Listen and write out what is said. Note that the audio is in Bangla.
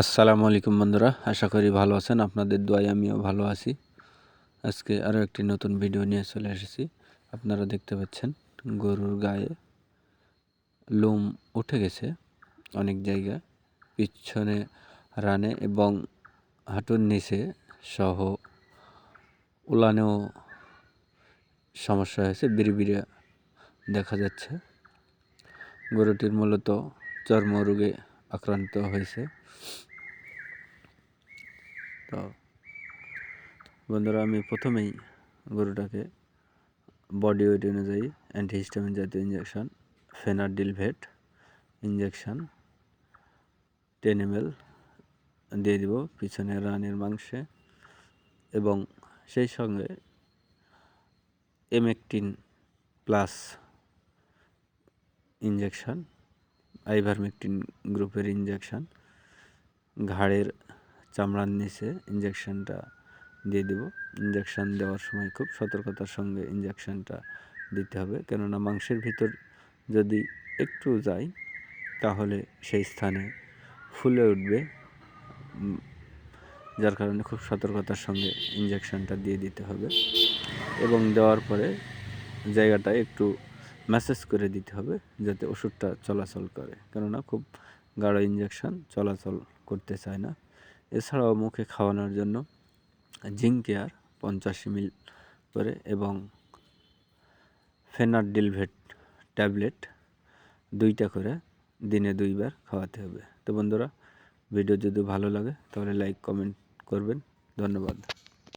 আসসালামু আলাইকুম বন্ধুরা, আশা করি ভালো আছেন। আপনাদের দোয়ায় আমিও ভালো আছি। আজকে আরও একটি নতুন ভিডিও নিয়ে চলে এসেছি। আপনারা দেখতে পাচ্ছেন, গরুর গায়ে লোম উঠে গেছে অনেক জায়গায় পিছনে রানে এবং হাঁটুর নিচে সহ উলানেও সমস্যা হয়েছে বিড়ি দেখা যাচ্ছে। গরুটির মূলত চর্মরোগে আক্রান্ত হয়েছে। তো বন্ধুরা, আমি প্রথমেই গরুটাকে বডি ওয়েট অনুযায়ী অ্যান্টিহিস্টামিন জাতীয় ইঞ্জেকশন ফেনার ভেট ইঞ্জেকশন টেন এম দিয়ে দিব পিছনে রানের মাংসে এবং সেই সঙ্গে এমেকটিন প্লাস ইঞ্জেকশন আইভারমেকটিন গ্রুপের ইঞ্জেকশন ঘাড়ের চামড়ার নিচে ইঞ্জেকশনটা দিয়ে দেব। ইঞ্জেকশন দেওয়ার সময় খুব সতর্কতার সঙ্গে ইঞ্জেকশনটা দিতে হবে। কেননা মাংসের ভিতর যদি একটু যায়, তাহলে সেই স্থানে ফুলে উঠবে। যার কারণে খুব সতর্কতার সঙ্গে ইঞ্জেকশনটা দিয়ে দিতে হবে। এবং দেওয়ার পরে জায়গাটা একটু ম্যাসেজ করে দিতে হবে, যাতে ওষুধটা চলাচল করে। কেননা খুব গাঢ় ইঞ্জেকশন চলাচল করতে চায় না। এছাড়াও মুখে খাওয়ানোর জন্য জিঙ্ক কেয়ার পঞ্চাশ মিল করে এবং ফেনার ফেনারডিলভেট ট্যাবলেট দুইটা করে দিনে দুইবার খাওয়াতে হবে। তো বন্ধুরা, ভিডিও যদি ভালো লাগে তাহলে লাইক কমেন্ট করবেন। ধন্যবাদ।